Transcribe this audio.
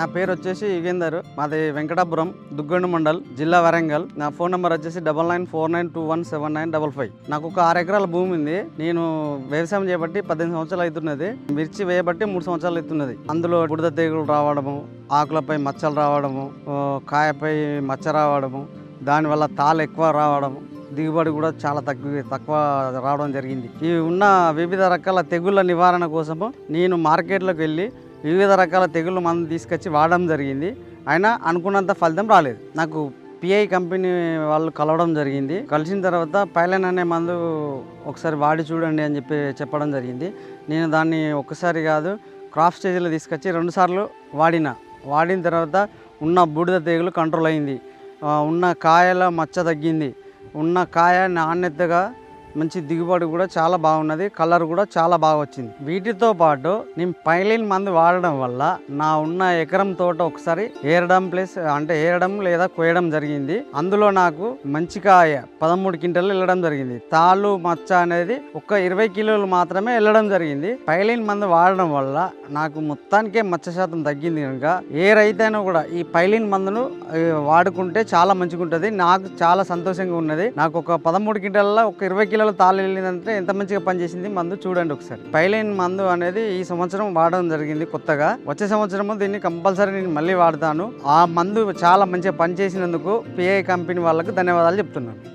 నా పేరు వచ్చేసి యుగేందర్. మాది వెంకటాపురం దుగ్గండు మండల్ జిల్లా వరంగల్. నా ఫోన్ నెంబర్ వచ్చేసి double nine four nine two one seven nine double five. నాకు ఒక ఆరు ఎకరాల భూమి ఉంది. నేను వ్యవసాయం చేయబట్టి పద్దెనిమిది సంవత్సరాలు అవుతున్నది. మిర్చి వేయబట్టి మూడు సంవత్సరాలు అవుతున్నది. అందులో బుడద తెగులు రావడము ఆకులపై మచ్చలు రావడము కాయపై మచ్చ రావడము దానివల్ల తాలు ఎక్కువ రావడము దిగుబడి కూడా చాలా తక్కువ తక్కువ రావడం జరిగింది. ఈ ఉన్న వివిధ రకాల తెగుళ్ళ నివారణ కోసము నేను మార్కెట్లోకి వెళ్ళి వివిధ రకాల తెగుళ్ళు మందు తీసుకొచ్చి వాడడం జరిగింది. అయినా అనుకున్నంత ఫలితం రాలేదు. నాకు పిఐ కంపెనీ వాళ్ళు కలవడం జరిగింది. కలిసిన తర్వాత పైలన్ అనే మందు ఒకసారి వాడి చూడండి అని చెప్పి చెప్పడం జరిగింది. నేను దాన్ని ఒక్కసారి కాదు క్రాప్ స్టేజ్లో తీసుకొచ్చి రెండుసార్లు వాడిన. వాడిన తర్వాత ఉన్న బూడిద తెగులు కంట్రోల్ అయింది. ఉన్న కాయల మచ్చ తగ్గింది. ఉన్న కాయ నాణ్యతగా మంచి దిగుబడి కూడా చాలా బాగున్నది కలర్ కూడా చాలా బాగా వచ్చింది. వీటితో పాటు నేను పైలిన్ మందు వాడడం వల్ల నా ఉన్న ఎకరం తోట ఒకసారి ఏరడం ప్లస్ అంటే ఏరడం లేదా కోయడం జరిగింది. అందులో నాకు మంచి కాయ పదమూడు క్వింటల్ వెళ్ళడం జరిగింది. తాళ్ళు మచ్చ అనేది ఒక ఇరవై కిలోలు మాత్రమే వెళ్ళడం జరిగింది. పైలిన్ మందు వాడడం వల్ల నాకు మొత్తానికే మచ్చ శాతం తగ్గింది కనుక ఏ రైతైనా కూడా ఈ పైలిన్ మందును వాడుకుంటే చాలా మంచిగా ఉంటుంది నాకు చాలా సంతోషంగా ఉన్నది. నాకు ఒక పదమూడు క్వింటాల్లో ఒక ఇరవై కిలోల తాళ్ళు వెళ్ళిందంటే ఎంత మంచిగా పనిచేసింది? మందు చూడండి ఒకసారి. పైలైన్ మందు అనేది ఈ సంవత్సరం వాడడం జరిగింది కొత్తగా. వచ్చే సంవత్సరము దీన్ని కంపల్సరీ నేను మళ్ళీ వాడతాను. ఆ మందు చాలా మంచిగా పనిచేసినందుకు పిఐ కంపెనీ వాళ్ళకు ధన్యవాదాలు చెప్తున్నాను.